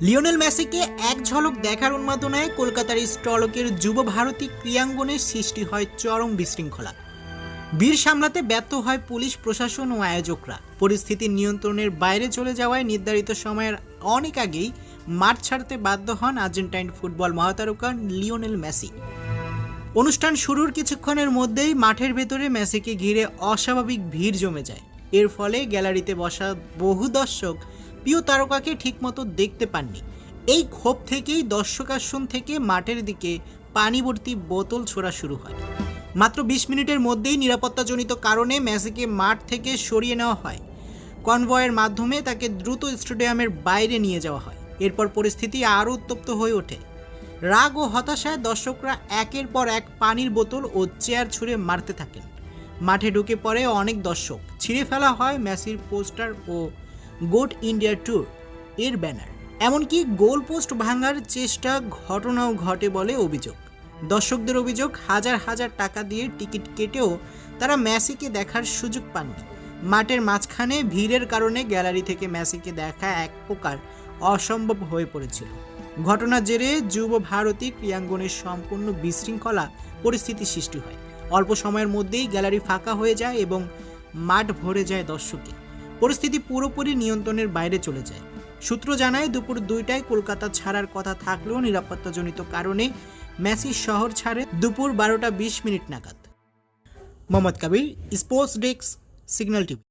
Lionel মেসিকে এক ঝলক দেখার উন্মাদনায় কলকাতার স্টলকের যুব ভারতী ক্রিয়াঙ্গনের সৃষ্টি হয় চরম বিশৃঙ্খলা। বীর সামলাতে ব্যর্থ হয় পুলিশ, প্রশাসন ও আয়োজকরা। পরিস্থিতি নিয়ন্ত্রণের বাইরে চলে যাওয়ায় নির্ধারিত সময়ের অনেক আগেই মাঠ ছাড়তে বাধ্য হন আর্জেন্টাইন ফুটবল মহাতারকা লিওনেল মেসি। অনুষ্ঠান শুরুর কিছুক্ষণের মধ্যেই মাঠের ভেতরে মেসিকে ঘিরে অস্বাভাবিক ভিড় জমে যায়। এর ফলে গ্যালারিতে বসা বহু দর্শক প্রিয় তারকাকে ঠিকমতো দেখতে পাননি। এই ক্ষোভ থেকেই দর্শক দর্শকাসন থেকে মাঠের দিকে পানিভর্তি বোতল ছোড়া শুরু হয়। মাত্র বিশ মিনিটের মধ্যেই নিরাপত্তাজনিত কারণে মেসিকে মাঠ থেকে সরিয়ে নেওয়া হয়। কনভয়ের মাধ্যমে তাকে দ্রুত স্টেডিয়ামের বাইরে নিয়ে যাওয়া হয়। এরপর পরিস্থিতি আরও উত্তপ্ত হয়ে ওঠে। রাগ ও হতাশায় দর্শকরা একের পর এক পানির বোতল ও চেয়ার ছুঁড়ে মারতে থাকেন। মাঠে ঢুকে পড়ে অনেক দর্শক। ছিঁড়ে ফেলা হয় মেসির পোস্টার ও গোট ইন্ডিয়া ট্যুর এর ব্যানার। এমনকি গোল পোস্ট ভাঙার চেষ্টা ঘটনাও ঘটে বলে অভিযোগ। দর্শকদের অভিযোগ, হাজার হাজার টাকা দিয়ে টিকিট কেটেও তারা মেসিকে দেখার সুযোগ পাননি। মাঠের মাঝখানে ভিড়ের কারণে গ্যালারি থেকে মেসিকে দেখা এক প্রকার অসম্ভব হয়ে পড়েছিল। ঘটনার জেরে যুব ভারতী ক্রিয়াঙ্গনের সম্পূর্ণ বিশৃঙ্খলা পরিস্থিতি সৃষ্টি হয়। অল্প সময়ের মধ্যেই গ্যালারি ফাঁকা হয়ে যায় এবং মাঠ ভরে যায় দর্শকে পরিস্থিতি পুরোপুরি নিয়ন্ত্রণের বাইরে চলে যায়। সূত্র জানায়, দুপুর দুইটায় কলকাতা ছাড়ার কথা থাকলেও নিরাপত্তাজনিত কারণে মেসি শহর ছাড়ে দুপুর বারোটা বিশ মিনিট নাগাদ। Mohammad Kabir, sports desk, Signal TV.